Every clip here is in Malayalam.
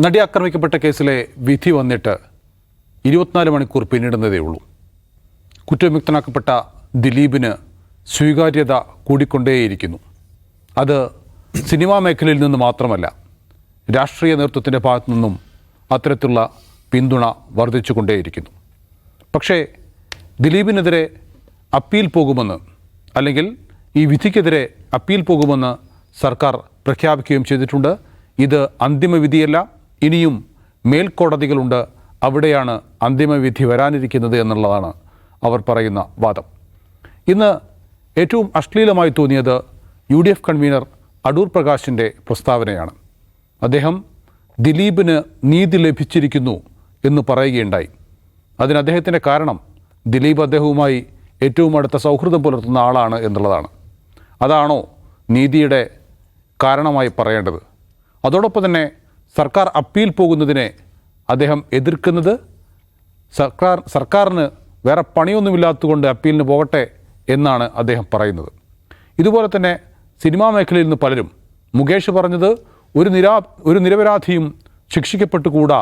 നടി ആക്രമിക്കപ്പെട്ട കേസിലെ വിധി വന്നിട്ട് ഇരുപത്തിനാല് മണിക്കൂർ പിന്നിടുന്നതേ ഉള്ളൂ. കുറ്റവിമുക്തനാക്കപ്പെട്ട ദിലീപിന് സ്വീകാര്യത കൂടിക്കൊണ്ടേയിരിക്കുന്നു. അത് സിനിമാ മേഖലയിൽ നിന്ന് മാത്രമല്ല രാഷ്ട്രീയ നേതൃത്വത്തിന്റെ ഭാഗത്തു നിന്നും അത്തരത്തിലുള്ള പിന്തുണ വർദ്ധിച്ചുകൊണ്ടേയിരിക്കുന്നു. പക്ഷേ ദിലീപിനെതിരെ അപ്പീൽ പോകുമെന്ന് അല്ലെങ്കിൽ ഈ വിധിക്കെതിരെ അപ്പീൽ പോകുമെന്ന് സർക്കാർ പ്രഖ്യാപിക്കുകയും ചെയ്തിട്ടുണ്ട്. ഇത് അന്തിമവിധിയല്ല ഇനിയും മേൽക്കോടതികളുണ്ട്. അവിടെയാണ് അന്തിമവിധി വരാനിരിക്കുന്നത് എന്നുള്ളതാണ് അവർ പറയുന്ന വാദം. ഇന്ന് ഏറ്റവും അശ്ലീലമായി തോന്നിയത് U D F convener Adoor പ്രകാശിന്റെ പ്രസ്താവനയാണ്. അദ്ദേഹം ദിലീപിന് നീതി ലഭിച്ചിരിക്കുന്നു എന്ന് പറയുകയുണ്ടായി. അതിന് അദ്ദേഹത്തിന്റെ കാരണം ദിലീപ് അദ്ദേഹവുമായി ഏറ്റവും അടുത്ത സൗഹൃദം പുലർത്തുന്ന ആളാണ് എന്നുള്ളതാണ്. അതാണോ നീതിയുടെ കാരണമായി പറയേണ്ടത്? അതോടൊപ്പം തന്നെ സർക്കാർ അപ്പീൽ പോകുന്നതിനെ അദ്ദേഹം എതിർക്കുന്നത്. സർക്കാർ സർക്കാരിന് വേറെ പണിയൊന്നുമില്ലാത്തതുകൊണ്ട് അപ്പീലിന് പോകട്ടെ എന്നാണ് അദ്ദേഹം പറയുന്നത്. ഇതുപോലെ തന്നെ സിനിമാ മേഖലയിൽ നിന്ന് പലരും മുകേഷ് പറഞ്ഞത് ഒരു നിരാ ഒരു നിരപരാധിയും ശിക്ഷിക്കപ്പെട്ടുകൂടാ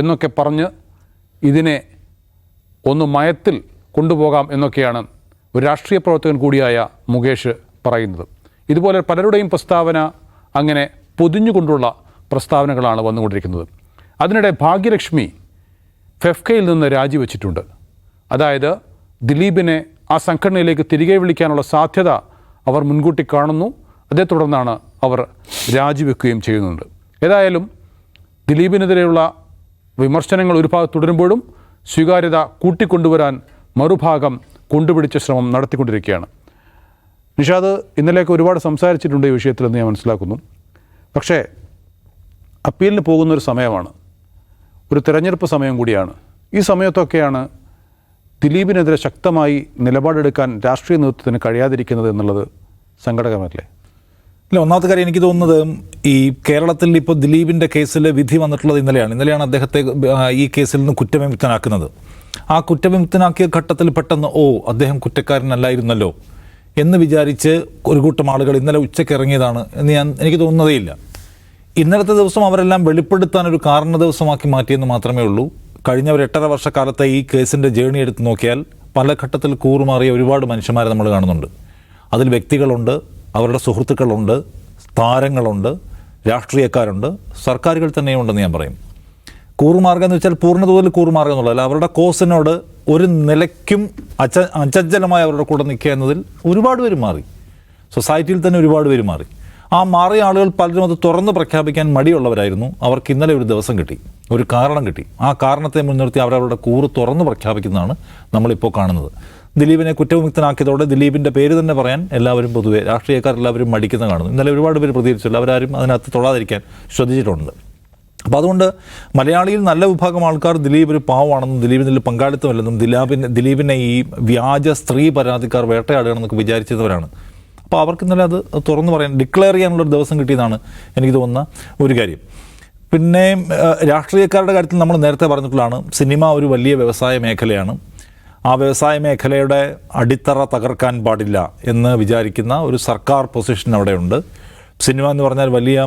എന്നൊക്കെ പറഞ്ഞ് ഇതിനെ ഒന്ന് മയത്തിൽ കൊണ്ടുപോകാം എന്നൊക്കെയാണ് ഒരു രാഷ്ട്രീയ പ്രവർത്തകൻ കൂടിയായ മുകേഷ് പറയുന്നത്. ഇതുപോലെ പലരുടെയും പ്രസ്താവന അങ്ങനെ പൊതിഞ്ഞുകൊണ്ടുള്ള പ്രസ്താവനകളാണ് വന്നുകൊണ്ടിരിക്കുന്നത്. അതിനിടെ ഭാഗ്യലക്ഷ്മി ഫെഫ്കയിൽ നിന്ന് രാജിവെച്ചിട്ടുണ്ട്. അതായത് ദിലീപിനെ ആ സംഘടനയിലേക്ക് തിരികെ വിളിക്കാനുള്ള സാധ്യത അവർ മുൻകൂട്ടി കാണുന്നു. അതേ തുടർന്നാണ് അവർ രാജിവെക്കുകയും ചെയ്യുന്നുണ്ട് ഏതായാലും ദിലീപിനെതിരെയുള്ള വിമർശനങ്ങൾ ഒരു ഭാഗത്ത് തുടരുമ്പോഴും സ്വീകാര്യത കൂട്ടിക്കൊണ്ടുവരാൻ മറുഭാഗം കൊണ്ടുപിടിച്ച ശ്രമം നടത്തിക്കൊണ്ടിരിക്കുകയാണ്. നിഷാദ് ഇന്നലെയൊക്കെ ഒരുപാട് സംസാരിച്ചിട്ടുണ്ട് ഈ വിഷയത്തിലെന്ന് ഞാൻ മനസ്സിലാക്കുന്നു. പക്ഷേ അപ്പീലിന് പോകുന്ന ഒരു സമയമാണ്. ഒരു തിരഞ്ഞെടുപ്പ് സമയം കൂടിയാണ്. ഈ സമയത്തൊക്കെയാണ് ദിലീപിനെതിരെ ശക്തമായി നിലപാടെടുക്കാൻ രാഷ്ട്രീയ നേതൃത്വത്തിന് കഴിയാതിരിക്കുന്നത് എന്നുള്ളത് സങ്കടകരമല്ലേ? ഇല്ല ഒന്നാമത്തെ കാര്യം എനിക്ക് തോന്നുന്നത് ഈ കേരളത്തിൽ ഇപ്പോൾ ദിലീപിന്റെ കേസിൽ വിധി വന്നിട്ടുള്ളത് ഇന്നലെയാണ്. ഇന്നലെയാണ് അദ്ദേഹത്തെ ഈ കേസിൽ നിന്ന് കുറ്റവിമുക്തനാക്കുന്നത്. ആ കുറ്റവിമുക്തനാക്കിയ ഘട്ടത്തിൽ പെട്ടെന്ന് ഓ അദ്ദേഹം കുറ്റക്കാരനല്ലായിരുന്നല്ലോ എന്ന് വിചാരിച്ച് ഒരു കൂട്ടം ആളുകൾ ഇന്നലെ ഉച്ചയ്ക്ക് ഇറങ്ങിയതാണ് എന്ന് ഞാൻ എനിക്ക് തോന്നുന്നതേയില്ല. ഇന്നലത്തെ ദിവസം അവരെല്ലാം വെളിപ്പെടുത്താൻ ഒരു കാരണ ദിവസമാക്കി മാറ്റിയെന്ന് മാത്രമേ ഉള്ളൂ. കഴിഞ്ഞ ഒരു എട്ടര വർഷക്കാലത്തെ ഈ കേസിന്റെ ജേണി എടുത്ത് നോക്കിയാൽ പല ഘട്ടത്തിൽ കൂറുമാറിയ ഒരുപാട് മനുഷ്യന്മാരെ നമ്മൾ കാണുന്നുണ്ട്. അതിൽ വ്യക്തികളുണ്ട് അവരുടെ സുഹൃത്തുക്കളുണ്ട് താരങ്ങളുണ്ട് രാഷ്ട്രീയക്കാരുണ്ട് സർക്കാരുകൾ തന്നെയുണ്ടെന്ന് ഞാൻ പറയും. കൂറുമാർഗം എന്ന് വെച്ചാൽ പൂർണതോതിൽ കൂറുമാർഗം എന്നുള്ളതല്ല അവരുടെ കോസിനോട് ഒരു നിലയ്ക്കും അച്ച അചഞ്ചലമായി അവരുടെ കൂടെ നിൽക്കുക എന്നതിൽ ഒരുപാട് പേര് മാറി. സൊസൈറ്റിയിൽ തന്നെ ഒരുപാട് പേര് മാറി. ആ മാറിയ ആളുകൾ പലരും അത് തുറന്ന് പ്രഖ്യാപിക്കാൻ മടിയുള്ളവരായിരുന്നു. അവർക്ക് ഇന്നലെ ഒരു ദിവസം കിട്ടി. ഒരു കാരണം കിട്ടി. ആ കാരണത്തെ മുൻനിർത്തി അവരവരുടെ കൂറ് തുറന്ന് പ്രഖ്യാപിക്കുന്നതാണ് നമ്മളിപ്പോൾ കാണുന്നത്. ദിലീപിനെ കുറ്റവിമുക്തനാക്കിയതോടെ ദിലീപിന്റെ പേര് തന്നെ പറയാൻ എല്ലാവരും പൊതുവെ രാഷ്ട്രീയക്കാരെല്ലാവരും മടിക്കുന്ന കാണുന്നു. ഇന്നലെ ഒരുപാട് പേര് പ്രതികരിച്ചില്ല അവരാരും അതിനകത്ത് തൊടാതിരിക്കാൻ ശ്രദ്ധിച്ചിട്ടുണ്ട്. അപ്പോൾ അതുകൊണ്ട് മലയാളിയിൽ നല്ല വിഭാഗം ആൾക്കാർ ദിലീപ് ഒരു പാവമാണെന്നും ദിലീപിനിൽ പങ്കാളിത്തമില്ലെന്നും ദിലീപിനെ ദിലീപിനെ ഈ വ്യാജ സ്ത്രീ പരാതിക്കാർ വേട്ടയാടുകയാണെന്നൊക്കെ വിചാരിച്ചവരാണ് അപ്പോൾ അവർക്ക് ഇന്നലെ അത് തുറന്നു പറയാൻ ഡിക്ലെയർ ചെയ്യാനുള്ളൊരു ദിവസം കിട്ടിയതാണ് എനിക്ക് തോന്നുന്ന ഒരു കാര്യം. പിന്നെ രാഷ്ട്രീയക്കാരുടെ കാര്യത്തിൽ നമ്മൾ നേരത്തെ പറഞ്ഞിട്ടുള്ളതാണ് സിനിമ ഒരു വലിയ വ്യവസായ മേഖലയാണ്. ആ വ്യവസായ മേഖലയുടെ അടിത്തറ തകർക്കാൻ പാടില്ല എന്ന് വിചാരിക്കുന്ന ഒരു സർക്കാർ പൊസിഷൻ അവിടെയുണ്ട്. സിനിമ എന്ന് പറഞ്ഞാൽ വലിയ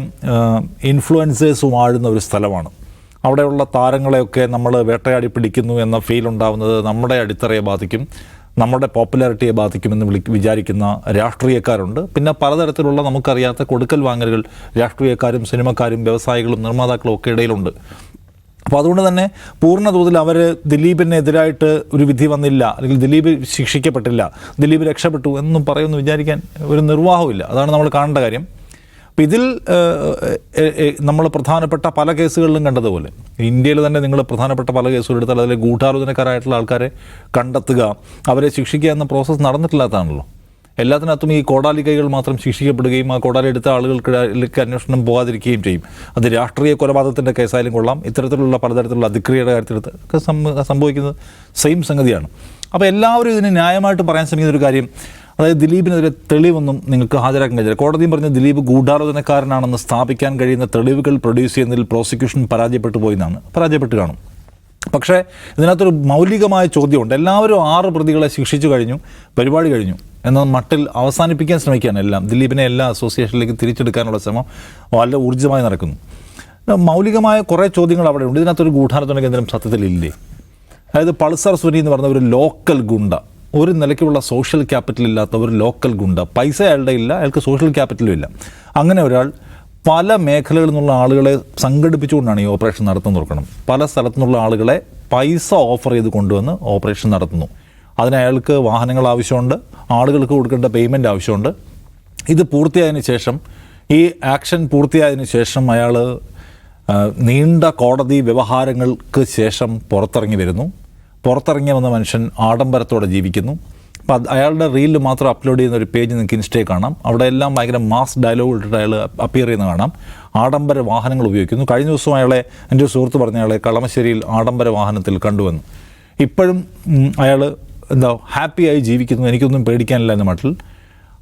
ഇൻഫ്ലുവൻസേഴ്സ് വാഴുന്ന ഒരു സ്ഥലമാണ്. അവിടെയുള്ള താരങ്ങളെയൊക്കെ നമ്മൾ വേട്ടയാടി പിടിക്കുന്നു എന്ന ഫീൽ ഉണ്ടാവുന്നത് നമ്മുടെ അടിത്തറയെ ബാധിക്കും. നമ്മുടെ പോപ്പുലാരിറ്റിയെ ബാധിക്കുമെന്ന് വിളി വിചാരിക്കുന്ന രാഷ്ട്രീയക്കാരുണ്ട്. പിന്നെ പലതരത്തിലുള്ള നമുക്കറിയാത്ത കൊടുക്കൽ വാങ്ങലുകൾ രാഷ്ട്രീയക്കാരും സിനിമക്കാരും വ്യവസായികളും നിർമ്മാതാക്കളും ഒക്കെ ഇടയിലുണ്ട്. അപ്പോൾ അതുകൊണ്ട് തന്നെ പൂർണ തോതിൽ അവർ ദിലീപിനെതിരായിട്ട് ഒരു വിധി വന്നില്ല. അല്ലെങ്കിൽ ദിലീപ് ശിക്ഷിക്കപ്പെട്ടില്ല. ദിലീപ് രക്ഷപ്പെട്ടു എന്നും പറയുമെന്ന് വിചാരിക്കാൻ ഒരു നിർവാഹമില്ല അതാണ് നമ്മൾ കാണേണ്ട കാര്യം. അപ്പോൾ ഇതിൽ നമ്മൾ പ്രധാനപ്പെട്ട പല കേസുകളിലും കണ്ടതുപോലെ ഇന്ത്യയിൽ തന്നെ നിങ്ങൾ പ്രധാനപ്പെട്ട പല കേസുകൾ എടുത്താൽ അതിൽ ഗൂഢാലോചനക്കാരായിട്ടുള്ള ആൾക്കാരെ കണ്ടെത്തുക അവരെ ശിക്ഷിക്കുക എന്ന പ്രോസസ്സ് നടന്നിട്ടില്ലാത്തതാണല്ലോ. എല്ലാത്തിനകത്തും ഈ കോടാലി കൈകൾ മാത്രം ശിക്ഷിക്കപ്പെടുകയും ആ കോടാലി എടുത്ത ആളുകൾക്ക് അന്വേഷണം പോകാതിരിക്കുകയും ചെയ്യും. അത് രാഷ്ട്രീയ കൊലപാതകത്തിന്റെ കേസായാലും കൊള്ളാം. ഇത്തരത്തിലുള്ള പലതരത്തിലുള്ള അതിക്രിയയുടെ സംഭ- സംഭവിക്കുന്നത് സെയിം സംഗതിയാണ്. അപ്പോൾ എല്ലാവരും ഇതിന് ന്യായമായിട്ട് പറയാൻ ശ്രമിക്കുന്ന ഒരു കാര്യം അതായത് ദിലീപിനെതിരെ തെളിവൊന്നും നിങ്ങൾക്ക് ഹാജരാക്കാൻ കഴിഞ്ഞില്ല കോടതിയും പറഞ്ഞ ദിലീപ് ഗൂഢാലോചനക്കാരനാണെന്ന് സ്ഥാപിക്കാൻ കഴിയുന്ന തെളിവുകൾ പ്രൊഡ്യൂസ് ചെയ്യുന്നതിൽ പ്രോസിക്യൂഷൻ പരാജയപ്പെട്ടു പോയെന്നാണ്. പരാജയപ്പെട്ട് കാണും. പക്ഷേ ഇതിനകത്തൊരു മൗലികമായ ചോദ്യമുണ്ട്. എല്ലാവരും ആറ് പ്രതികളെ ശിക്ഷിച്ചു കഴിഞ്ഞു പരിപാടി കഴിഞ്ഞു. എന്ന മട്ടിൽ അവസാനിപ്പിക്കാൻ ശ്രമിക്കുകയാണ് എല്ലാം. ദിലീപിനെ എല്ലാ അസോസിയേഷനിലേക്ക് തിരിച്ചെടുക്കാനുള്ള ശ്രമം വളരെ ഊർജമായി നടക്കുന്നു. മൗലികമായ കുറേ ചോദ്യങ്ങൾ അവിടെ ഉണ്ട്. ഇതിനകത്തൊരു ഗൂഢാലോചന കേന്ദ്രം സത്യത്തിൽ ഇല്ലേ? അതായത് പൾസർ സുനി എന്ന് പറഞ്ഞ ഒരു ലോക്കൽ ഗുണ്ട. ഒരു നിലയ്ക്കുള്ള സോഷ്യൽ ക്യാപിറ്റൽ ഇല്ലാത്ത ഒരു ലോക്കൽ ഗുണ്ട. പൈസ അയാളുടെ ഇല്ല അയാൾക്ക് സോഷ്യൽ ക്യാപിറ്റലും ഇല്ല. അങ്ങനെ ഒരാൾ പല മേഖലകളിൽ നിന്നുള്ള ആളുകളെ സംഘടിപ്പിച്ചുകൊണ്ടാണ് ഈ ഓപ്പറേഷൻ നടത്തുന്ന നോക്കണം. പല സ്ഥലത്തു നിന്നുള്ള ആളുകളെ പൈസ ഓഫർ ചെയ്ത് കൊണ്ടുവന്ന് ഓപ്പറേഷൻ നടത്തുന്നു. അതിന് അയാൾക്ക് വാഹനങ്ങൾ ആവശ്യമുണ്ട് ആളുകൾക്ക് കൊടുക്കേണ്ട പേയ്മെന്റ് ആവശ്യമുണ്ട്. ഇത് പൂർത്തിയായതിന് ശേഷം ഈ ആക്ഷൻ പൂർത്തിയായതിനു ശേഷം അയാൾ നീണ്ട കോടതി വ്യവഹാരങ്ങൾക്ക് ശേഷം പുറത്തിറങ്ങി വരുന്നു. പുറത്തിറങ്ങി വന്ന മനുഷ്യൻ ആഡംബരത്തോടെ ജീവിക്കുന്നു. അപ്പം അയാളുടെ റീലിൽ മാത്രം അപ്ലോഡ് ചെയ്യുന്ന ഒരു പേജ് നിങ്ങൾക്ക് ഇൻസ്റ്റേ കാണാം. അവിടെ എല്ലാം ഭയങ്കര മാസ് ഡയലോഗ് ഇട്ടിട്ട് അയാൾ അപ്പിയർ ചെയ്യുന്ന കാണാം. ആഡംബര വാഹനങ്ങൾ ഉപയോഗിക്കുന്നു. കഴിഞ്ഞ ദിവസം അയാളെ എന്റെ ഒരു സുഹൃത്ത് പറഞ്ഞ അയാളെ കളമശ്ശേരിയിൽ ആഡംബര വാഹനത്തിൽ കണ്ടുവന്നു. ഇപ്പോഴും അയാൾ എന്താ ഹാപ്പിയായി ജീവിക്കുന്നു. എനിക്കൊന്നും പേടിക്കാനില്ല എന്ന മട്ടിൽ.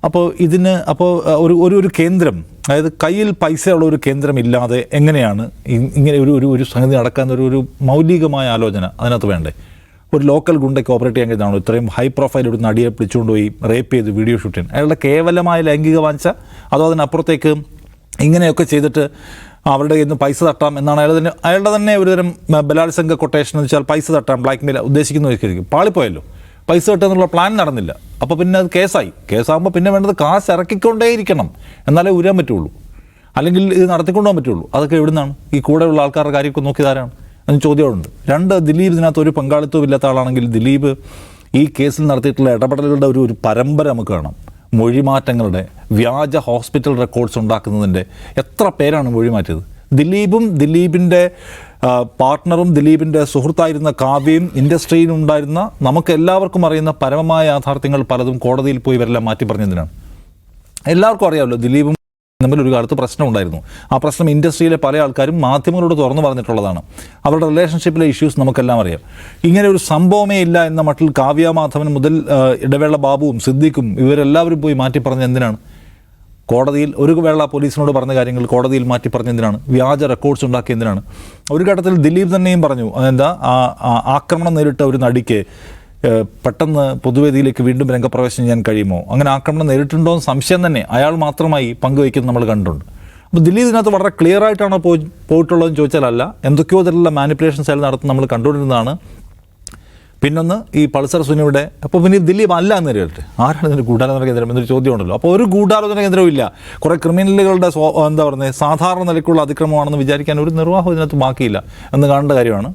അപ്പോൾ ഇതിന് അപ്പോൾ ഒരു ഒരു ഒരു കേന്ദ്രം അതായത് കയ്യിൽ പൈസയുള്ള ഒരു കേന്ദ്രം ഇല്ലാതെ എങ്ങനെയാണ് ഇങ്ങനെ ഒരു ഒരു ഒരു സംഗതി നടക്കാൻ ഒരു ഒരു മൗലികമായ ആലോചന അതിനകത്ത് വേണ്ടേ? ഒരു ലോക്കൽ ഗുണ്ടയ്ക്ക് ഓപ്പറേറ്റ് ചെയ്യാൻ കഴിയുന്നതാണോ ഇത്രയും ഹൈ പ്രൊഫൈൽ ഒരു നടിയെ പിടിച്ചുകൊണ്ട് പോയി റേപ്പ് ചെയ്ത് വീഡിയോ ഷൂട്ട് ചെയ്യാൻ അയാളുടെ കേവലമായ ലൈംഗിക വാഞ്ച അതോ അതിനപ്പുറത്തേക്ക് ഇങ്ങനെയൊക്കെ ചെയ്തിട്ട് അവരുടെ നിന്ന് പൈസ തട്ടാം എന്നാണ് അയാൾ തന്നെ അയാളുടെ തന്നെ ഒരുതരം ബലാത്സംഗ കൊട്ടേഷൻ എന്ന് വെച്ചാൽ പൈസ തട്ടാം ബ്ലാക്ക് മെയിൽ ഉദ്ദേശിക്കുന്നതായിരിക്കും പാളിപ്പോയല്ലോ. പൈസ കിട്ടുന്നുള്ള പ്ലാൻ നടന്നില്ല. അപ്പോൾ പിന്നെ അത് കേസായി. കേസാകുമ്പോൾ പിന്നെ വേണ്ടത് കാശ് ഇറക്കിക്കൊണ്ടേയിരിക്കണം. എന്നാലേ ഉരാൻ പറ്റുള്ളൂ. അല്ലെങ്കിൽ ഇത് നടത്തിക്കൊണ്ടുപോകാൻ പറ്റുള്ളൂ. അതൊക്കെ എവിടുന്നാണ്? ഈ കൂടെയുള്ള ആൾക്കാരുടെ കാര്യമൊക്കെ നോക്കിയതാരാണ് അതിന് ചോദ്യമുണ്ട്. രണ്ട് ദിലീപ് ഇതിനകത്ത് ഒരു പങ്കാളിത്തവും ഇല്ലാത്ത ആളാണെങ്കിൽ ദിലീപ് ഈ കേസിൽ നടത്തിയിട്ടുള്ള ഇടപെടലുകളുടെ ഒരു ഒരു പരമ്പര നമുക്ക് കാണാം. മൊഴിമാറ്റങ്ങളുടെ വ്യാജ ഹോസ്പിറ്റൽ റെക്കോർഡ്സ് ഉണ്ടാക്കുന്നതിന്റെ എത്ര പേരാണ് മൊഴിമാറ്റിയത്? ദിലീപും ദിലീപിന്റെ പാർട്ട്ണറും ദിലീപിന്റെ സുഹൃത്തായിരുന്ന കാവ്യയും ഇൻഡസ്ട്രിയിലും ഉണ്ടായിരുന്ന നമുക്ക് എല്ലാവർക്കും അറിയുന്ന പരമമായ യാഥാർത്ഥ്യങ്ങൾ പലതും കോടതിയിൽ പോയി ഇവരെല്ലാം മാറ്റി പറഞ്ഞതിനാണ് എല്ലാവർക്കും അറിയാമല്ലോ ദിലീപും തമ്മിൽ ഒരു കാലത്ത് പ്രശ്നം ഉണ്ടായിരുന്നു. ആ പ്രശ്നം ഇൻഡസ്ട്രിയിലെ പല ആൾക്കാരും മാധ്യമങ്ങളോട് തുറന്നു പറഞ്ഞിട്ടുള്ളതാണ്. അവരുടെ റിലേഷൻഷിപ്പിലെ ഇഷ്യൂസ് നമുക്കെല്ലാം അറിയാം. ഇങ്ങനെ ഒരു സംഭവമേ ഇല്ല എന്ന മട്ടിൽ കാവ്യ മാധവൻ മുതൽ ഇടവേള ബാബുവും സിദ്ദിഖും ഇവരെല്ലാവരും പോയി മാറ്റി പറഞ്ഞ എന്തിനാണ്? കോടതിയിൽ ഒരു വേള പോലീസിനോട് പറഞ്ഞ കാര്യങ്ങൾ കോടതിയിൽ മാറ്റി പറഞ്ഞ എന്തിനാണ്? വ്യാജ റെക്കോർഡ്സ് ഉണ്ടാക്കിയ എന്തിനാണ്? ഒരു ഘട്ടത്തിൽ ദിലീപ് തന്നെയും പറഞ്ഞു എന്താ ആക്രമണം നേരിട്ട ഒരു നടിക്ക് പെട്ടെന്ന് പൊതുവേദിയിലേക്ക് വീണ്ടും രംഗപ്രവേശനം ചെയ്യാൻ കഴിയുമോ? അങ്ങനെ ആക്രമണം നേരിട്ടുണ്ടോ എന്ന് സംശയം തന്നെ അയാൾ മാത്രമായി പങ്കുവയ്ക്കുന്നത് നമ്മൾ കണ്ടിട്ടുണ്ട്. അപ്പോൾ ദില്ലി ഇതിനകത്ത് വളരെ ക്ലിയർ ആയിട്ടാണോ പോയി പോയിട്ടുള്ളതെന്ന് ചോദിച്ചാലല്ല എന്തൊക്കെയോ തരത്തിലുള്ള മാനിപ്പുലേഷൻസ് അയാൾ നടത്തുന്ന നമ്മൾ കണ്ടുകൊണ്ടിരുന്നതാണ്. പിന്നൊന്ന് ഈ പൾസർ സുനിയുടെ അപ്പോൾ പിന്നെ ദില്ലി അല്ല എന്ന് കരുതട്ടെ ആരാണ് ഇതിന്റെ ഗൂഢാലോചന കേന്ദ്രം എന്നൊരു ചോദ്യം ഉണ്ടല്ലോ. അപ്പോൾ ഒരു ഗൂഢാലോചന കേന്ദ്രവും ഇല്ല. കുറേ ക്രിമിനലുകളുടെ എന്താ പറയുന്നത് സാധാരണ നിലയ്ക്കുള്ള അതിക്രമമാണെന്ന് വിചാരിക്കാൻ ഒരു നിർവാഹം ഇതിനകത്ത് ബാക്കിയില്ല എന്ന് കാണേണ്ട കാര്യമാണ്.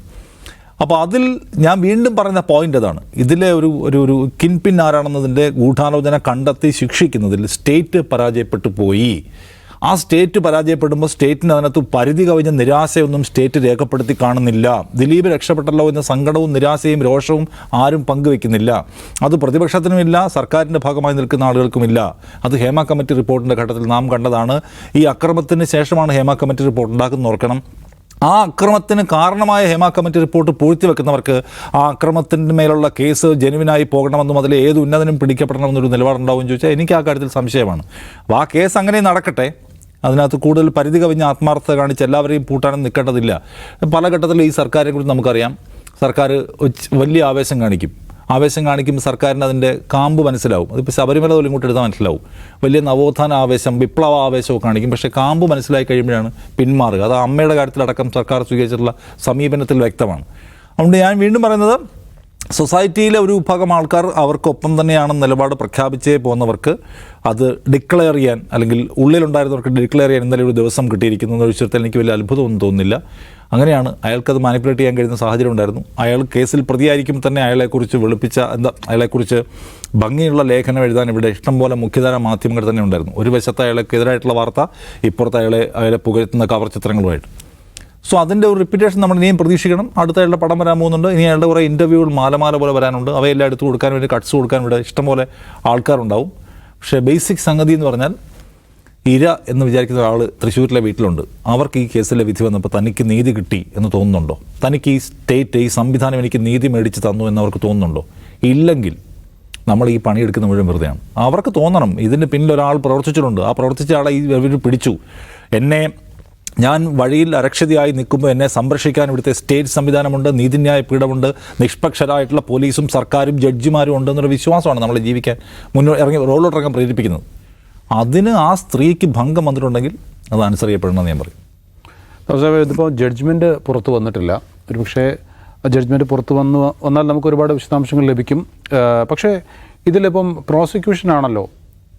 അപ്പോൾ അതിൽ ഞാൻ വീണ്ടും പറയുന്ന പോയിന്റ് അതാണ്. ഇതിലെ ഒരു ഒരു ഒരു കിൻപിൻ ആരാണെന്നതിന്റെ ഗൂഢാലോചന കണ്ടെത്തി ശിക്ഷിക്കുന്നതിൽ സ്റ്റേറ്റ് പരാജയപ്പെട്ടു പോയി. ആ സ്റ്റേറ്റ് പരാജയപ്പെടുമ്പോൾ സ്റ്റേറ്റിന് അതിനകത്ത് പരിധി കവിഞ്ഞ നിരാശയൊന്നും സ്റ്റേറ്റ് രേഖപ്പെടുത്തി കാണുന്നില്ല. ദിലീപ് രക്ഷപ്പെട്ടല്ലോ എന്ന സങ്കടവും നിരാശയും രോഷവും ആരും പങ്കുവെക്കുന്നില്ല. അത് പ്രതിപക്ഷത്തിനുമില്ല സർക്കാരിന്റെ ഭാഗമായി നിൽക്കുന്ന ആളുകൾക്കുമില്ല. അത് ഹേമ കമ്മിറ്റി റിപ്പോർട്ടിന്റെ ഘട്ടത്തിൽ നാം കണ്ടതാണ്. ഈ അക്രമത്തിന് ശേഷമാണ് ഹേമ കമ്മിറ്റി റിപ്പോർട്ട് ഉണ്ടാക്കുന്നത് ഓർക്കണം. ആ അക്രമത്തിന് കാരണമായ ഹേമ കമ്മിറ്റി റിപ്പോർട്ട് പൂഴ്ത്തിവെക്കുന്നവർക്ക് ആ അക്രമത്തിന്റെ മേലുള്ള കേസ് ജനുവിനായി പോകണമെന്നും അതിൽ ഏത് ഉന്നതനും പിടിക്കപ്പെടണമെന്നൊരു നിലപാടുണ്ടാവും ചോദിച്ചാൽ എനിക്ക് ആ കാര്യത്തിൽ സംശയമാണ്. അപ്പോൾ ആ കേസ് അങ്ങനെ നടക്കട്ടെ. അതിനകത്ത് കൂടുതൽ പരിധി കവിഞ്ഞ ആത്മാർത്ഥത കാണിച്ച് എല്ലാവരെയും പൂട്ടാനും നിൽക്കേണ്ടതില്ല. പല ഘട്ടത്തിലും ഈ സർക്കാരിനെ കുറിച്ച് നമുക്കറിയാം. സർക്കാർ വലിയ ആവേശം കാണിക്കും. ആവേശം കാണിക്കുമ്പോൾ സർക്കാരിന് അതിന്റെ കാമ്പ് മനസ്സിലാവും. അതിപ്പോൾ ശബരിമല പോലും ഇങ്ങോട്ട് എടുത്താൽ മനസ്സിലാവും. വലിയ നവോത്ഥാന ആവേശം വിപ്ലവ ആവേശമൊക്കെ കാണിക്കും. പക്ഷേ കാമ്പ് മനസ്സിലായി കഴിയുമ്പോഴാണ് പിന്മാറുക. അത് അമ്മയുടെ കാര്യത്തിലടക്കം സർക്കാർ സ്വീകരിച്ചിട്ടുള്ള സമീപനത്തിൽ വ്യക്തമാണ്. അതുകൊണ്ട് ഞാൻ വീണ്ടും പറയുന്നത് സൊസൈറ്റിയിലെ ഒരു വിഭാഗം ആൾക്കാർ അവർക്കൊപ്പം തന്നെയാണ് നിലപാട് പ്രഖ്യാപിച്ചേ പോകുന്നവർക്ക് അത് ഡിക്ലെയർ ചെയ്യാൻ അല്ലെങ്കിൽ ഉള്ളിലുണ്ടായിരുന്നവർക്ക് ഡിക്ലെയർ ചെയ്യാൻ ഇന്നലെ ഒരു ദിവസം കിട്ടിയിരിക്കുന്നു. എന്ന വിഷയത്തിൽ എനിക്ക് വലിയ അത്ഭുതമൊന്നും തോന്നുന്നില്ല. അങ്ങനെയാണ് അയാൾക്കത് മാനിപ്പുലേറ്റ് ചെയ്യാൻ കഴിയുന്ന സാഹചര്യം ഉണ്ടായിരുന്നു. അയാൾ കേസിൽ പ്രതിയായിരിക്കും തന്നെ അയാളെക്കുറിച്ച് വെളുപ്പിച്ച എന്താ അയാളെക്കുറിച്ച് ഭംഗിയുള്ള ലേഖനം എഴുതാൻ ഇവിടെ ഇഷ്ടംപോലെ മുഖ്യധാര മാധ്യമങ്ങൾ തന്നെ ഉണ്ടായിരുന്നു. ഒരു വശത്ത് അയാൾക്കെതിരായിട്ടുള്ള വാർത്ത ഇപ്പുറത്ത് അയാളെ അയാളെ പുകഴ്ത്തുന്ന കവർ ചിത്രങ്ങളുമായിട്ട്. സോ അതിന്റെ ഒരു റിപ്പീറ്റേഷൻ നമ്മൾ ഇനിയും പ്രതീക്ഷിക്കണം. അടുത്ത അയാളുടെ പടം വരാൻ പോകുന്നുണ്ട്. ഇനി അയാളുടെ കുറേ ഇന്റർവ്യൂകൾ മാലമാല പോലെ വരാനുണ്ട്. അവയെല്ലാം എടുത്ത് കൊടുക്കാൻ വേണ്ടി കട്ട്സ് കൊടുക്കാൻ ഇവിടെ ഇഷ്ടംപോലെ ആൾക്കാരുണ്ടാവും. പക്ഷേ ബേസിക് സംഗതി എന്ന് പറഞ്ഞാൽ ഇര എന്ന് വിചാരിക്കുന്ന ഒരാൾ തൃശ്ശൂരിലെ വീട്ടിലുണ്ട്. അവർക്ക് ഈ കേസിലെ വിധി വന്നപ്പോൾ തനിക്ക് നീതി കിട്ടി എന്ന് തോന്നുന്നുണ്ടോ? തനിക്ക് ഈ സ്റ്റേറ്റ് ഈ സംവിധാനം എനിക്ക് നീതി മേടിച്ച് തന്നു എന്ന് അവർക്ക് തോന്നുന്നുണ്ടോ? ഇല്ലെങ്കിൽ നമ്മൾ ഈ പണിയെടുക്കുന്ന മുഴുവൻ വെറുതെയാണ്. അവർക്ക് തോന്നണം. ഇതിന് പിന്നിൽ ഒരാൾ പ്രവർത്തിച്ചിട്ടുണ്ട്. ആ പ്രവർത്തിച്ച ആളെ ഈ ഇവർ പിടിച്ചു. എന്നെ ഞാൻ വഴിയിൽ അരക്ഷിതയായി നിൽക്കുമ്പോൾ എന്നെ സംരക്ഷിക്കാൻ ഇവിടുത്തെ സ്റ്റേറ്റ് സംവിധാനമുണ്ട് നീതിന്യായ പീഠമുണ്ട് നിഷ്പക്ഷരായിട്ടുള്ള പോലീസും സർക്കാരും ജഡ്ജിമാരും ഉണ്ടെന്നൊരു വിശ്വാസമാണ് നമ്മൾ ജീവിക്കാൻ മുന്നോട്ട് ഇറങ്ങി റോളോട്ടിറങ്ങാൻ പ്രേരിപ്പിക്കുന്നത്. അതിന് ആ സ്ത്രീക്ക് ഭംഗം വന്നിട്ടുണ്ടെങ്കിൽ അത് ആൻസർ ചെയ്യപ്പെടണമെന്ന് ഞാൻ പറയും. ഇതിപ്പോൾ ജഡ്ജ്മെന്റ് പുറത്ത് വന്നിട്ടില്ല. ഒരുപക്ഷേ ജഡ്ജ്മെന്റ് പുറത്ത് വന്നു വന്നാൽ നമുക്ക് ഒരുപാട് വിശദാംശങ്ങൾ ലഭിക്കും. പക്ഷേ ഇതിലിപ്പം പ്രോസിക്യൂഷനാണല്ലോ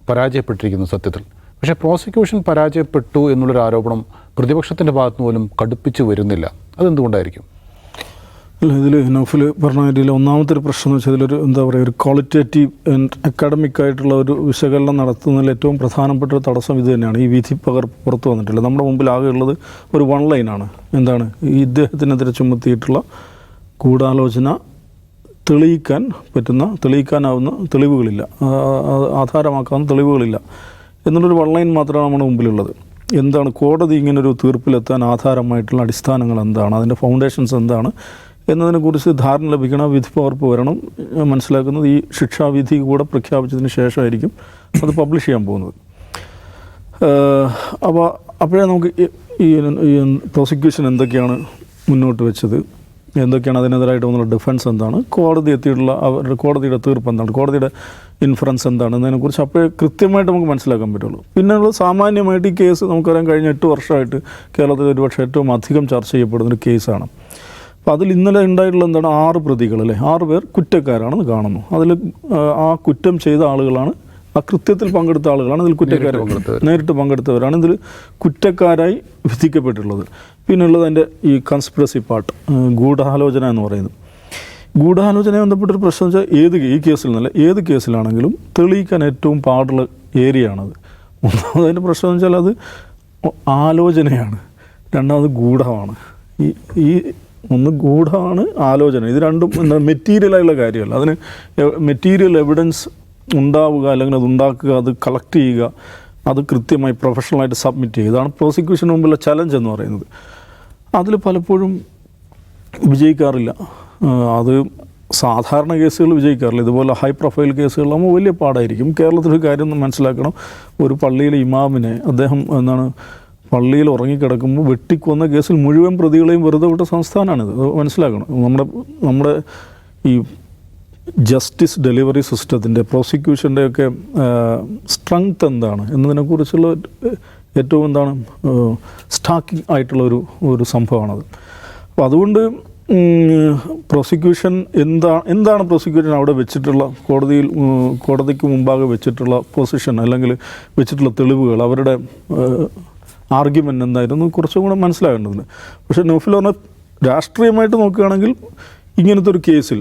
പരാജയപ്പെട്ടിരിക്കുന്നത് സത്യത്തിൽ. പക്ഷേ പ്രോസിക്യൂഷൻ പരാജയപ്പെട്ടു എന്നുള്ളൊരു ആരോപണം പ്രതിപക്ഷത്തിന്റെ ഭാഗത്തു നിന്ന് പോലും കടുപ്പിച്ച് വരുന്നില്ല. അതെന്തുകൊണ്ടായിരിക്കും? അല്ല ഇതിൽ നൗഫിൽ പറഞ്ഞ കാര്യത്തിൽ ഒന്നാമത്തെ ഒരു പ്രശ്നം എന്ന് വെച്ചാൽ ഇതിലൊരു എന്താ പറയുക ഒരു ക്വാളിറ്റേറ്റീവ് ആൻഡ് അക്കാഡമിക് ആയിട്ടുള്ള ഒരു വിശകലനം നടത്തുന്നതിൽ ഏറ്റവും പ്രധാനപ്പെട്ട ഒരു തടസ്സം ഇത് തന്നെയാണ്. ഈ വിധി പകർപ്പ് പുറത്തു വന്നിട്ടില്ല. നമ്മുടെ മുമ്പിൽ ആകെ ഉള്ളത് ഒരു വൺ ലൈനാണ് എന്താണ്? ഈ ഇദ്ദേഹത്തിനെതിരെ ചുമത്തിയിട്ടുള്ള കൂടാലോചന തെളിയിക്കാൻ പറ്റുന്ന തെളിയിക്കാനാവുന്ന തെളിവുകളില്ല. ആധാരമാക്കാവുന്ന തെളിവുകളില്ല. എന്നുള്ളൊരു വൺ ലൈൻ മാത്രമാണ് നമ്മുടെ മുമ്പിലുള്ളത്. എന്താണ് കോടതി ഇങ്ങനൊരു തീർപ്പിലെത്താൻ ആധാരമായിട്ടുള്ള അടിസ്ഥാനങ്ങൾ എന്താണ്? അതിന്റെ ഫൗണ്ടേഷൻസ് എന്താണ്? എന്നതിനെക്കുറിച്ച് ധാരണ ലഭിക്കണം വിധി പകർപ്പ് വരണം മനസ്സിലാക്കുന്നത് ഈ ശിക്ഷാവിധി കൂടെ പ്രഖ്യാപിച്ചതിന് ശേഷമായിരിക്കും അത് പബ്ലിഷ് ചെയ്യാൻ പോകുന്നത്. അപ്പോൾ അപ്പോഴേ നമുക്ക് ഈ- പ്രോസിക്യൂഷൻ എന്തൊക്കെയാണ് മുന്നോട്ട് വെച്ചത്? എന്തൊക്കെയാണ് അതിനെതിരായിട്ട് വന്നുള്ള ഡിഫൻസ് എന്താണ്? കോടതി എത്തിയിട്ടുള്ള അവരുടെ കോടതിയുടെ തീർപ്പ് എന്താണ്? കോടതിയുടെ ഇൻഫറൻസ് എന്താണ്? എന്നതിനെക്കുറിച്ച് അപ്പോഴേ കൃത്യമായിട്ട് നമുക്ക് മനസ്സിലാക്കാൻ പറ്റുള്ളൂ. പിന്നെയുള്ള സാമാന്യമായിട്ട് ഈ കേസ് നമുക്കറിയാം കഴിഞ്ഞ എട്ട് വർഷമായിട്ട് കേരളത്തിൽ ഒരുപക്ഷെ ഏറ്റവും അധികം ചർച്ച ചെയ്യപ്പെടുന്ന ഒരു കേസാണ് അപ്പോൾ അതിൽ ഇന്നലെ ഉണ്ടായിട്ടുള്ള എന്താണ് ആറ് പ്രതികൾ അല്ലേ? ആറ് പേർ കുറ്റക്കാരാണെന്ന് കാണുന്നു. അതിൽ ആ കുറ്റം ചെയ്ത ആളുകളാണ് ആ കൃത്യത്തിൽ പങ്കെടുത്ത ആളുകളാണ് ഇതിൽ കുറ്റക്കാരെ നേരിട്ട് പങ്കെടുത്തവരാണ് ഇതിൽ കുറ്റക്കാരായി വിധിക്കപ്പെട്ടിട്ടുള്ളത്. പിന്നെ ഉള്ളത് അതിന്റെ ഈ കൺസ്പിറസി പാർട്ട് ഗൂഢാലോചന എന്ന് പറയുന്നത്. ഗൂഢാലോചനയെ ബന്ധപ്പെട്ടൊരു പ്രശ്നം വെച്ചാൽ ഏത് ഈ കേസിൽ നിന്നല്ല ഏത് കേസിലാണെങ്കിലും തെളിയിക്കാൻ ഏറ്റവും പാടുള്ള ഏരിയ ആണത് ഒന്നാമത് അതിന്റെ പ്രശ്നം എന്ന് വെച്ചാൽ അത് ആലോചനയാണ്. രണ്ടാമത് ഗൂഢമാണ്. ഈ ഈ ഒന്ന് ഗൂഢമാണ് ആലോചന. ഇത് രണ്ടും എന്താ മെറ്റീരിയലായുള്ള കാര്യമല്ല. അതിന് മെറ്റീരിയൽ എവിഡൻസ് ഉണ്ടാവുക അല്ലെങ്കിൽ അത് ഉണ്ടാക്കുക അത് കളക്ട് ചെയ്യുക അത് കൃത്യമായി പ്രൊഫഷണലായിട്ട് സബ്മിറ്റ് ചെയ്യുക. ഇതാണ് പ്രോസിക്യൂഷന് മുമ്പുള്ള ചലഞ്ച് എന്ന് പറയുന്നത്. അതിൽ പലപ്പോഴും വിജയിക്കാറില്ല. അത് സാധാരണ കേസുകൾ വിജയിക്കാറില്ല. ഇതുപോലെ ഹൈ പ്രൊഫൈൽ കേസുകളാകുമ്പോൾ വലിയ പാടായിരിക്കും. കേരളത്തിലൊരു കാര്യം മനസ്സിലാക്കണം. ഒരു പള്ളിയിലെ ഇമാമിനെ അദ്ദേഹം എന്താണ് പള്ളിയിൽ ഉറങ്ങിക്കിടക്കുമ്പോൾ വെട്ടിക്കൊന്ന കേസിൽ മുഴുവൻ പ്രതികളെയും വെറുതെ വിട്ട സംസ്ഥാനമാണിത്. മനസ്സിലാക്കണം. നമ്മുടെ നമ്മുടെ ഈ ജസ്റ്റിസ് ഡെലിവറി സിസ്റ്റത്തിന്റെ പ്രോസിക്യൂഷന്റെയൊക്കെ സ്ട്രെങ്ത് എന്താണ്? എന്നതിനെക്കുറിച്ചുള്ള ഏറ്റവും എന്താണ് സ്റ്റാക്കിംഗ് ആയിട്ടുള്ള ഒരു ഒരു സംഭവമാണത്. അപ്പോൾ അതുകൊണ്ട് പ്രോസിക്യൂഷൻ എന്താ എന്താണ് പ്രോസിക്യൂഷൻ അവിടെ വെച്ചിട്ടുള്ള കോടതിയിൽ കോടതിക്ക് മുമ്പാകെ വെച്ചിട്ടുള്ള പൊസിഷൻ അല്ലെങ്കിൽ വെച്ചിട്ടുള്ള തെളിവുകൾ അവരുടെ ആർഗ്യുമെന്റ് എന്തായിരുന്നു കുറച്ചും കൂടെ മനസ്സിലാകേണ്ടതുണ്ട് പക്ഷേ നൗഫിൽ പറഞ്ഞ രാഷ്ട്രീയമായിട്ട് നോക്കുകയാണെങ്കിൽ ഇങ്ങനത്തെ ഒരു കേസിൽ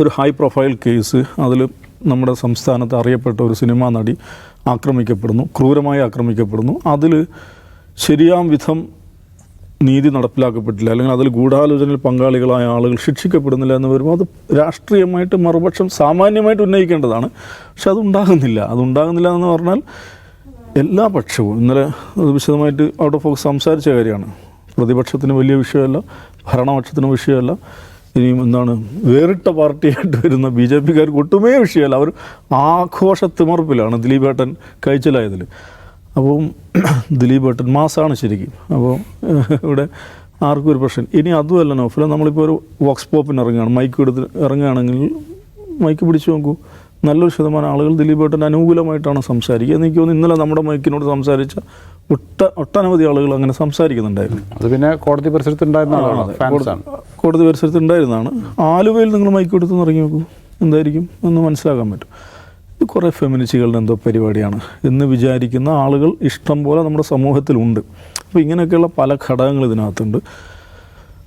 ഒരു ഹൈ പ്രൊഫൈൽ കേസ് അതിൽ നമ്മുടെ സംസ്ഥാനത്ത് അറിയപ്പെട്ട ഒരു സിനിമാ നടി ആക്രമിക്കപ്പെടുന്നു ക്രൂരമായി ആക്രമിക്കപ്പെടുന്നു. അതിൽ ശരിയാം വിധം നീതി നടപ്പിലാക്കപ്പെട്ടില്ല. അല്ലെങ്കിൽ അതിൽ ഗൂഢാലോചനയിൽ പങ്കാളികളായ ആളുകൾ ശിക്ഷിക്കപ്പെടുന്നില്ല എന്ന് വരുമ്പോൾ അത് രാഷ്ട്രീയമായിട്ട് മറുപക്ഷം സാമാന്യമായിട്ട് ഉന്നയിക്കേണ്ടതാണ്. പക്ഷെ അതുണ്ടാകുന്നില്ല അതുണ്ടാകുന്നില്ല എന്ന് പറഞ്ഞാൽ എല്ലാ പക്ഷവും ഇന്നലെ വിശദമായിട്ട് ഔട്ട് ഓഫ് ഫോക്കസ് സംസാരിച്ച കാര്യമാണ്. പ്രതിപക്ഷത്തിന് വലിയ വിഷയമല്ല ഭരണപക്ഷത്തിന് വിഷയമല്ല. ഇനിയും എന്താണ് വേറിട്ട പാർട്ടിയായിട്ട് വരുന്ന ബി ജെ പിക്കാർക്ക് ഒട്ടുമേ വിഷയമല്ല. അവർ ആഘോഷ തിമർപ്പിലാണ് ദിലീപ് ഏട്ടൻ കഴിച്ചിലായതിൽ അപ്പം ദിലീപ് ഏട്ടൻ മാസമാണ് ശരിക്കും. അപ്പോൾ ഇവിടെ ആർക്കും ഒരു പ്രശ്നം. ഇനി അതുമല്ല നോഫില നമ്മളിപ്പോൾ ഒരു വോക്സ് പോപ്പിന് ഇറങ്ങുകയാണ്. മൈക്ക് എടുത്ത് ഇറങ്ങുകയാണെങ്കിൽ മൈക്ക് പിടിച്ചു നോക്കൂ. നല്ലൊരു ശതമാനം ആളുകൾ ദിലീപ് ഏട്ടന് അനുകൂലമായിട്ടാണ് സംസാരിക്കുക. എനിക്ക് തോന്നുന്നു ഇന്നലെ നമ്മുടെ മൈക്കിനോട് സംസാരിച്ച ഒട്ട ഒട്ടനവധി ആളുകൾ അങ്ങനെ സംസാരിക്കുന്നുണ്ടായിരുന്നു. അത് പിന്നെ കോടതി പരിസരത്ത് ഉണ്ടായിരുന്ന ആളാണ് ഫാൻസാണ്. കോടതി പരിസരത്ത് ഉണ്ടായിരുന്നതാണ് ആലുവയിൽ നിങ്ങൾ മൈക്ക് എടുത്ത് ഇറങ്ങി നോക്കൂ. എന്തായിരിക്കും എന്ന് മനസ്സിലാക്കാൻ പറ്റും. ഇത് കുറേ ഫെമിനിസ്റ്റുകളുടെ എന്തോ പരിപാടിയാണ് എന്ന് വിചാരിക്കുന്ന ആളുകൾ ഇഷ്ടം പോലെ നമ്മുടെ സമൂഹത്തിലുണ്ട്. അപ്പോൾ ഇങ്ങനെയൊക്കെയുള്ള പല ഘടകങ്ങൾ ഇതിനകത്തുണ്ട്.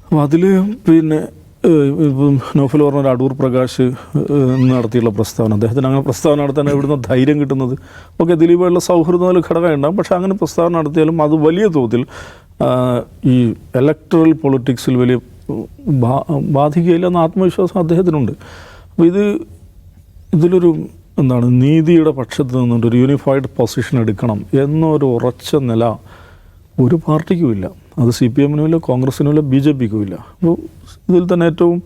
അപ്പോൾ അതിൽ പിന്നെ നോഫൽ പറഞ്ഞ അടൂർ പ്രകാശ് നടത്തിയുള്ള പ്രസ്താവന. അദ്ദേഹത്തിന് അങ്ങനെ പ്രസ്താവന നടത്താൻ എവിടുന്ന ധൈര്യം കിട്ടുന്നത്. ഓക്കെ ദിലീപായിട്ടുള്ള സൗഹൃദം അതിൽ ഘടകം ഉണ്ടാകും പക്ഷേ അങ്ങനെ പ്രസ്താവന നടത്തിയാലും അത് വലിയ തോതിൽ ഈ ഇലക്ട്രൽ പൊളിറ്റിക്സിൽ വലിയ ബാധിക്കുകയില്ല എന്ന ആത്മവിശ്വാസം അദ്ദേഹത്തിനുണ്ട്. അപ്പോൾ ഇത് ഇതിലൊരു എന്താണ് നീതിയുടെ പക്ഷത്ത് നിന്നുകൊണ്ട് ഒരു യൂണിഫൈഡ് പൊസിഷൻ എടുക്കണം എന്നൊരു ഉറച്ച നില ഒരു പാർട്ടിക്കും ഇല്ല അത് സി പി എമ്മിനും ഇല്ല കോൺഗ്രസിനും ഇല്ല ബി ജെ പിക്കും ഇല്ല. അപ്പോൾ ഇതിൽ തന്നെ ഏറ്റവും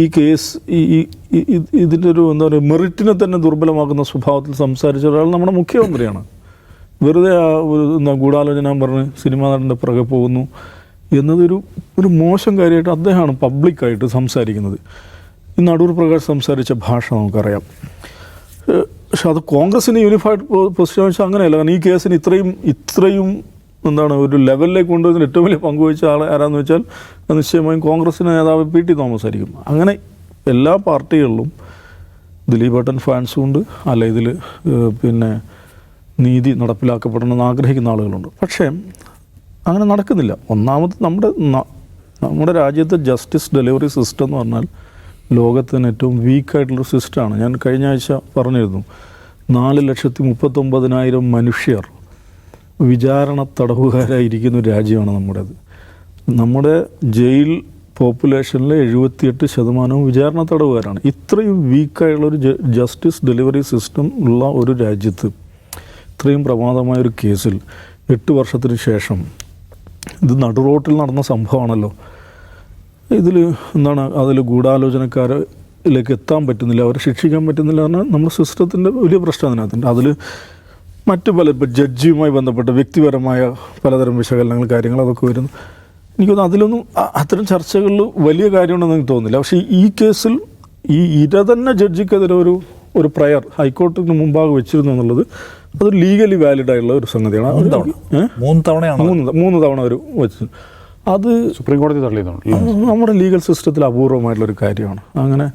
ഈ കേസ് ഈ ഇതിന്റെ ഒരു എന്താ പറയുക മെറിറ്റിനെ തന്നെ ദുർബലമാക്കുന്ന സ്വഭാവത്തിൽ സംസാരിച്ച ഒരാൾ നമ്മുടെ മുഖ്യമന്ത്രിയാണ്. വെറുതെ ആ ഒരു എന്താ ഗൂഢാലോചന പറഞ്ഞ് സിനിമാ നടന്റെ പുറകെ പോകുന്നു എന്നതൊരു ഒരു മോശം കാര്യമായിട്ട് അദ്ദേഹമാണ് പബ്ലിക്കായിട്ട് സംസാരിക്കുന്നത്. ഈ നടൂർ പ്രകാശ് സംസാരിച്ച ഭാഷ നമുക്കറിയാം. പക്ഷെ അത് കോൺഗ്രസിന് യൂണിഫൈഡ് പൊസിഷൻ വെച്ചാൽ അങ്ങനെയല്ല. കാരണം ഈ കേസിന് ഇത്രയും ഇത്രയും എന്താണ് ഒരു ലെവലിലേക്ക് കൊണ്ടുവരുന്ന ഏറ്റവും വലിയ പങ്കുവച്ച ആൾ ആരാന്ന് വെച്ചാൽ നിശ്ചയമായും കോൺഗ്രസിന്റെ നേതാവ് പി ടി തോമസ് ആയിരിക്കും. അങ്ങനെ എല്ലാ പാർട്ടികളിലും ദിലീപ് ഏട്ടൻ ഫാൻസും ഉണ്ട്. അല്ല ഇതിൽ പിന്നെ നീതി നടപ്പിലാക്കപ്പെടണമെന്ന് ആഗ്രഹിക്കുന്ന ആളുകളുണ്ട്. പക്ഷേ അങ്ങനെ നടക്കുന്നില്ല. ഒന്നാമത് നമ്മുടെ നമ്മുടെ രാജ്യത്തെ ജസ്റ്റിസ് ഡെലിവറി സിസ്റ്റം എന്ന് പറഞ്ഞാൽ ലോകത്തിന് ഏറ്റവും വീക്കായിട്ടുള്ളൊരു സിസ്റ്റമാണ് ഞാൻ കഴിഞ്ഞ ആഴ്ച പറഞ്ഞിരുന്നു നാല് ലക്ഷത്തി മുപ്പത്തൊമ്പതിനായിരം മനുഷ്യർ വിചാരണ തടവുകാരായിരിക്കുന്ന ഒരു രാജ്യമാണ് നമ്മുടേത്. നമ്മുടെ ജയിൽ പോപ്പുലേഷനിൽ എഴുപത്തിയെട്ട് ശതമാനവും വിചാരണ തടവുകാരാണ് ഇത്രയും വീക്കായുള്ളൊരു ഒരു ജസ്റ്റിസ് ഡെലിവറി സിസ്റ്റം ഉള്ള ഒരു രാജ്യത്ത് ഇത്രയും പ്രമാദമായൊരു കേസിൽ എട്ട് വർഷത്തിന് ശേഷം ഇത് നടുറോട്ടിൽ നടന്ന സംഭവമാണല്ലോ. ഇതിൽ എന്താണ് അതിൽ ഗൂഢാലോചനക്കാരിലേക്ക് എത്താൻ പറ്റുന്നില്ല അവരെ ശിക്ഷിക്കാൻ പറ്റുന്നില്ല പറഞ്ഞാൽ നമ്മുടെ സിസ്റ്റത്തിന്റെ വലിയ പ്രശ്നം അതിനകത്തുണ്ട്. അതിൽ മറ്റു പല ഇപ്പോൾ ജഡ്ജിയുമായി ബന്ധപ്പെട്ട വ്യക്തിപരമായ പലതരം വിശകലനങ്ങൾ കാര്യങ്ങൾ അതൊക്കെ വരുന്നു. എനിക്ക് തോന്നുന്നു അതിലൊന്നും അത്തരം ചർച്ചകളിൽ വലിയ കാര്യമുണ്ടെന്ന് എനിക്ക് തോന്നുന്നില്ല. പക്ഷേ ഈ കേസിൽ ഈ ഇര തന്നെ ജഡ്ജിക്കെതിരെ ഒരു ഒരു പ്രയർ ഹൈക്കോർട്ടിന് മുമ്പാകെ വെച്ചിരുന്നു എന്നുള്ളത് അതൊരു ലീഗലി വാലിഡ് ആയിട്ടുള്ള ഒരു സംഗതിയാണ്. മൂന്ന് തവണ. മൂന്ന് തവണയാണ് മൂന്ന് മൂന്ന് തവണ ഒരു വെച്ചു. അത് സുപ്രീം കോടതി തള്ളിയതാണ്. നമ്മുടെ ലീഗൽ സിസ്റ്റത്തിൽ അപൂർവമായിട്ടുള്ള ഒരു കാര്യമാണ്. അങ്ങനെ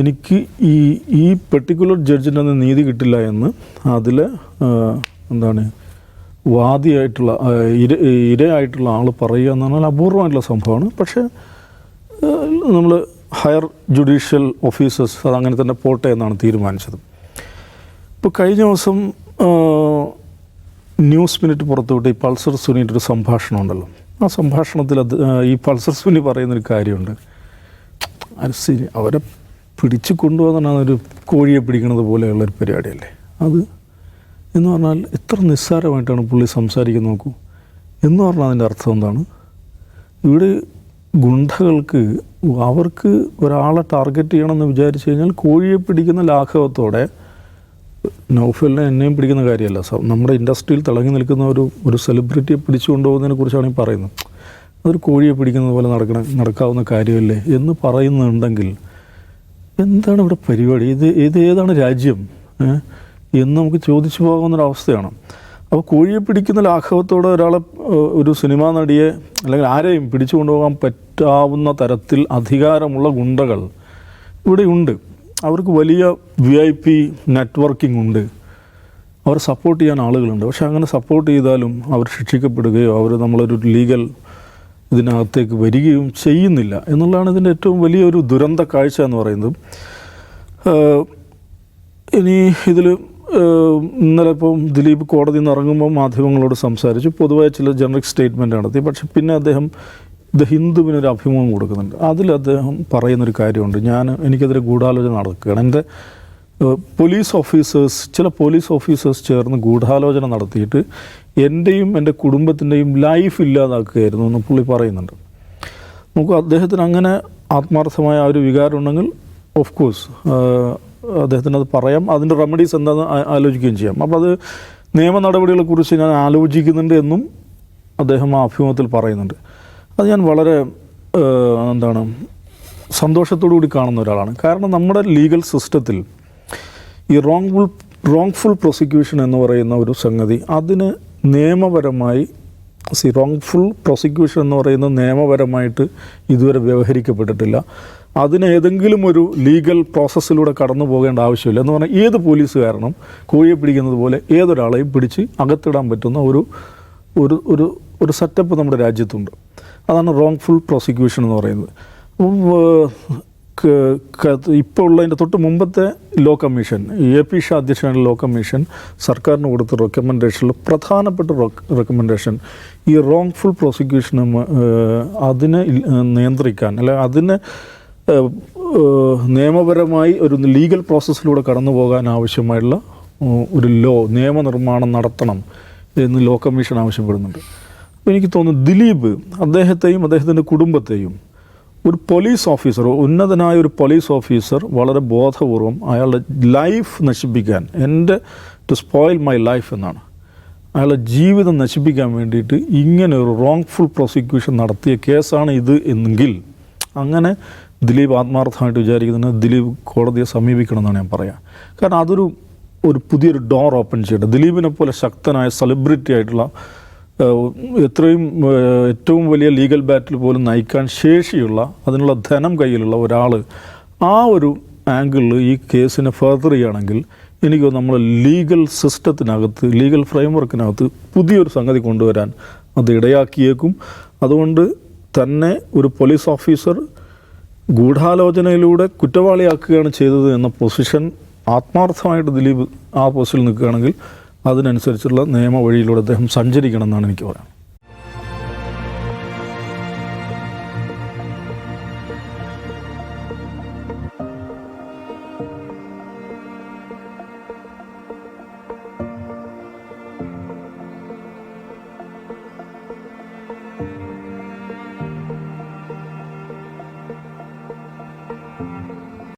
എനിക്ക് ഈ ഈ പെർട്ടിക്കുലർ ജഡ്ജിന്റെ അന്ന് നീതി കിട്ടില്ല എന്ന് അതിൽ എന്താണ് വാദിയായിട്ടുള്ള ഇര ഇരയായിട്ടുള്ള ആൾ പറയുക എന്ന് പറഞ്ഞാൽ അപൂർവമായിട്ടുള്ള സംഭവമാണ്. പക്ഷേ നമ്മൾ ഹയർ ജുഡീഷ്യൽ ഓഫീസേഴ്സ് അത് അങ്ങനെ തന്നെ പോട്ടെ എന്നാണ് തീരുമാനിച്ചത്. ഇപ്പോൾ കഴിഞ്ഞ ദിവസം ന്യൂസ് മിനിറ്റ് പുറത്തുവിട്ട് ഈ പൾസർ സുനിയുടെ ഒരു സംഭാഷണം ഉണ്ടല്ലോ. ആ സംഭാഷണത്തിൽ അത് ഈ പൾസർ സുനി പറയുന്നൊരു കാര്യമുണ്ട്. അരസി അവരെ പിടിച്ചു കൊണ്ടുപോകുന്ന ഒരു കോഴിയെ പിടിക്കുന്നത് പോലെയുള്ളൊരു പരിപാടിയല്ലേ? അത് എന്ന് പറഞ്ഞാൽ എത്ര നിസ്സാരമായിട്ടാണ് പുള്ളി സംസാരിക്കുന്നത് നോക്കൂ. എന്ന് പറഞ്ഞാൽ അതിന്റെ അർത്ഥം എന്താണ്? ഇവിടെ ഗുണ്ടകൾക്ക് അവർക്ക് ഒരാളെ ടാർഗറ്റ് ചെയ്യണമെന്ന് വിചാരിച്ചു കഴിഞ്ഞാൽ കോഴിയെ പിടിക്കുന്ന ലാഘവത്തോടെ നൗഫലിനെ എന്നെയും പിടിക്കുന്ന കാര്യമല്ല. നമ്മുടെ ഇൻഡസ്ട്രിയിൽ തിളങ്ങി നിൽക്കുന്ന ഒരു ഒരു സെലിബ്രിറ്റിയെ പിടിച്ചു കൊണ്ടുപോകുന്നതിനെ കുറിച്ചാണ് ഈ പറയുന്നത്. അതൊരു കോഴിയെ പിടിക്കുന്നത് പോലെ നടക്കണ നടക്കാവുന്ന കാര്യമല്ലേ എന്ന് പറയുന്നുണ്ടെങ്കിൽ എന്താണ് ഇവിടെ പരിപാടി? ഇത് ഇത് ഏതാണ് രാജ്യം? എന്ന് നമുക്ക് ചോദിച്ചു പോകാവുന്നൊരവസ്ഥയാണ് അപ്പോൾ കോഴിയെ പിടിക്കുന്ന ലാഘവത്തോടെ ഒരാളെ ഒരു സിനിമാ നടിയെ അല്ലെങ്കിൽ ആരെയും പിടിച്ചു കൊണ്ടുപോകാൻ പറ്റാവുന്ന തരത്തിൽ അധികാരമുള്ള ഗുണ്ടകൾ ഇവിടെയുണ്ട് അവർക്ക് വലിയ വി ഐ പി നെറ്റ്വർക്കിംഗ് ഉണ്ട്. അവർ സപ്പോർട്ട് ചെയ്യാൻ ആളുകളുണ്ട്. പക്ഷേ അങ്ങനെ സപ്പോർട്ട് ചെയ്താലും അവർ ശിക്ഷിക്കപ്പെടുകയോ അവർ നമ്മളൊരു ലീഗൽ ഇതിനകത്തേക്ക് വരികയും ചെയ്യുന്നില്ല എന്നുള്ളതാണ് ഇതിന്റെ ഏറ്റവും വലിയൊരു ദുരന്ത കാഴ്ച എന്ന് പറയുന്നത്. ഇനി ഇതിൽ ഇന്നലെ ഇപ്പം ദിലീപ് കോടതിയിൽ നിന്ന് ഇറങ്ങുമ്പോൾ മാധ്യമങ്ങളോട് സംസാരിച്ചു. പൊതുവായ ചില ജനറിക് സ്റ്റേറ്റ്മെന്റ് നടത്തി. പക്ഷെ പിന്നെ അദ്ദേഹം ദ ഹിന്ദുവിനൊരു അഭിമുഖം കൊടുക്കുന്നുണ്ട്. അതിൽ അദ്ദേഹം പറയുന്നൊരു കാര്യമുണ്ട്. ഞാൻ എനിക്കെതിരെ ഗൂഢാലോചന നടക്കുകയാണ്. എന്റെ പോലീസ് ഓഫീസേഴ്സ് ചില പോലീസ് ഓഫീസേഴ്സ് ചേർന്ന് ഗൂഢാലോചന നടത്തിയിട്ട് എന്റെയും എന്റെ കുടുംബത്തിന്റെയും ലൈഫ് ഇല്ലാതാക്കുകയായിരുന്നു എന്ന് പുള്ളി പറയുന്നുണ്ട്. നമുക്ക് അദ്ദേഹത്തിന് അങ്ങനെ ആത്മാർത്ഥമായ ആ ഒരു വികാരം ഉണ്ടെങ്കിൽ ഓഫ് കോഴ്സ് അദ്ദേഹത്തിന് അത് പറയാം. അതിന്റെ റെമഡീസ് എന്താണെന്ന് ആലോചിക്കുകയും ചെയ്യാം. അപ്പോൾ അത് നിയമ നടപടികളെക്കുറിച്ച് ഞാൻ ആലോചിക്കുന്നുണ്ട് എന്നും അദ്ദേഹം ആ അഭിമുഖത്തിൽ പറയുന്നുണ്ട്. അത് ഞാൻ വളരെ എന്താണ് സന്തോഷത്തോടു കൂടി കാണുന്ന ഒരാളാണ്. കാരണം നമ്മുടെ ലീഗൽ സിസ്റ്റത്തിൽ ഈ റോങ്ഫുൾ റോങ്ഫുൾ പ്രോസിക്യൂഷൻ എന്ന് പറയുന്ന ഒരു സംഗതി അതിന് നിയമപരമായി സി റോങ്ഫുൾ പ്രോസിക്യൂഷൻ എന്ന് പറയുന്ന നിയമപരമായിട്ട് ഇതുവരെ വ്യവഹരിക്കപ്പെട്ടിട്ടില്ല. അതിന് ഏതെങ്കിലും ഒരു ലീഗൽ പ്രോസസ്സിലൂടെ കടന്നു പോകേണ്ട ആവശ്യമില്ല. എന്ന് പറഞ്ഞാൽ ഏത് പോലീസുകാരനും കോഴിയെ പിടിക്കുന്നത് പോലെ ഏതൊരാളെയും പിടിച്ച് അകത്തിടാൻ പറ്റുന്ന ഒരു ഒരു ഒരു ഒരു സെറ്റപ്പ് നമ്മുടെ രാജ്യത്തുണ്ട്. അതാണ് റോങ്ഫുൾ പ്രോസിക്യൂഷൻ എന്ന് പറയുന്നത്. ഇപ്പോൾ ഉള്ളതിന്റെ തൊട്ട് മുമ്പത്തെ law commission A P Shah അധ്യക്ഷനായ ലോ കമ്മീഷൻ സർക്കാരിന് കൊടുത്ത റെക്കമെൻഡേഷനിൽ പ്രധാനപ്പെട്ട റെക്കമെൻഡേഷൻ ഈ റോങ്ഫുൾ പ്രോസിക്യൂഷന് അതിനെ നിയന്ത്രിക്കാൻ അല്ലെ അതിനെ നിയമപരമായി ഒരു ലീഗൽ പ്രോസസ്സിലൂടെ കടന്നു പോകാൻ ആവശ്യമായുള്ള ഒരു ലോ നിയമനിർമ്മാണം നടത്തണം എന്ന് ലോ കമ്മീഷൻ ആവശ്യപ്പെടുന്നുണ്ട്. എനിക്ക് തോന്നുന്നു ദിലീപ് അദ്ദേഹത്തെയും അദ്ദേഹത്തിന്റെ കുടുംബത്തെയും ഒരു പോലീസ് ഓഫീസർ ഉന്നതനായ ഒരു പോലീസ് ഓഫീസർ വളരെ ബോധപൂർവം അയാളുടെ ലൈഫ് നശിപ്പിക്കാൻ എന്റെ ടു സ്പോയിൽ മൈ ലൈഫ് എന്നാണ്. അയാളുടെ ജീവിതം നശിപ്പിക്കാൻ വേണ്ടിയിട്ട് ഇങ്ങനെ ഒരു റോങ്ഫുൾ പ്രോസിക്യൂഷൻ നടത്തിയ കേസാണ് ഇത് എന്നെങ്കിൽ അങ്ങനെ ദിലീപ് ആത്മാർത്ഥമായിട്ട് വിചാരിക്കുന്നതിന് ദിലീപ് കോടതിയെ സമീപിക്കണം എന്നാണ് ഞാൻ പറയാം. കാരണം അതൊരു ഒരു പുതിയൊരു ഡോർ ഓപ്പൺ ചെയ്യട്ടെ. ദിലീപിനെ പോലെ ശക്തനായ സെലിബ്രിറ്റി ആയിട്ടുള്ള എത്രയും ഏറ്റവും വലിയ ലീഗൽ ബാറ്റിൽ പോലും നയിക്കാൻ ശേഷിയുള്ള അതിനുള്ള ധനം കയ്യിലുള്ള ഒരാൾ ആ ഒരു ആംഗിളിൽ ഈ കേസിനെ ഫർദർ ചെയ്യുകയാണെങ്കിൽ എനിക്ക് നമ്മൾ ലീഗൽ സിസ്റ്റത്തിനകത്ത് ലീഗൽ ഫ്രെയിംവർക്കിനകത്ത് പുതിയൊരു സംഗതി കൊണ്ടുവരാൻ അത് ഇടയാക്കിയേക്കും. അതുകൊണ്ട് തന്നെ ഒരു പോലീസ് ഓഫീസർ ഗൂഢാലോചനയിലൂടെ കുറ്റവാളിയാക്കുകയാണ് ചെയ്തത് എന്ന പൊസിഷൻ ആത്മാർത്ഥമായിട്ട് ദിലീപ് ആ പൊസിഷനിൽ നിൽക്കുകയാണെങ്കിൽ അതിനനുസരിച്ചുള്ള നിയമ വഴിയിലൂടെ അദ്ദേഹം സഞ്ചരിക്കണം എന്നാണ് എനിക്ക് പറയാൻ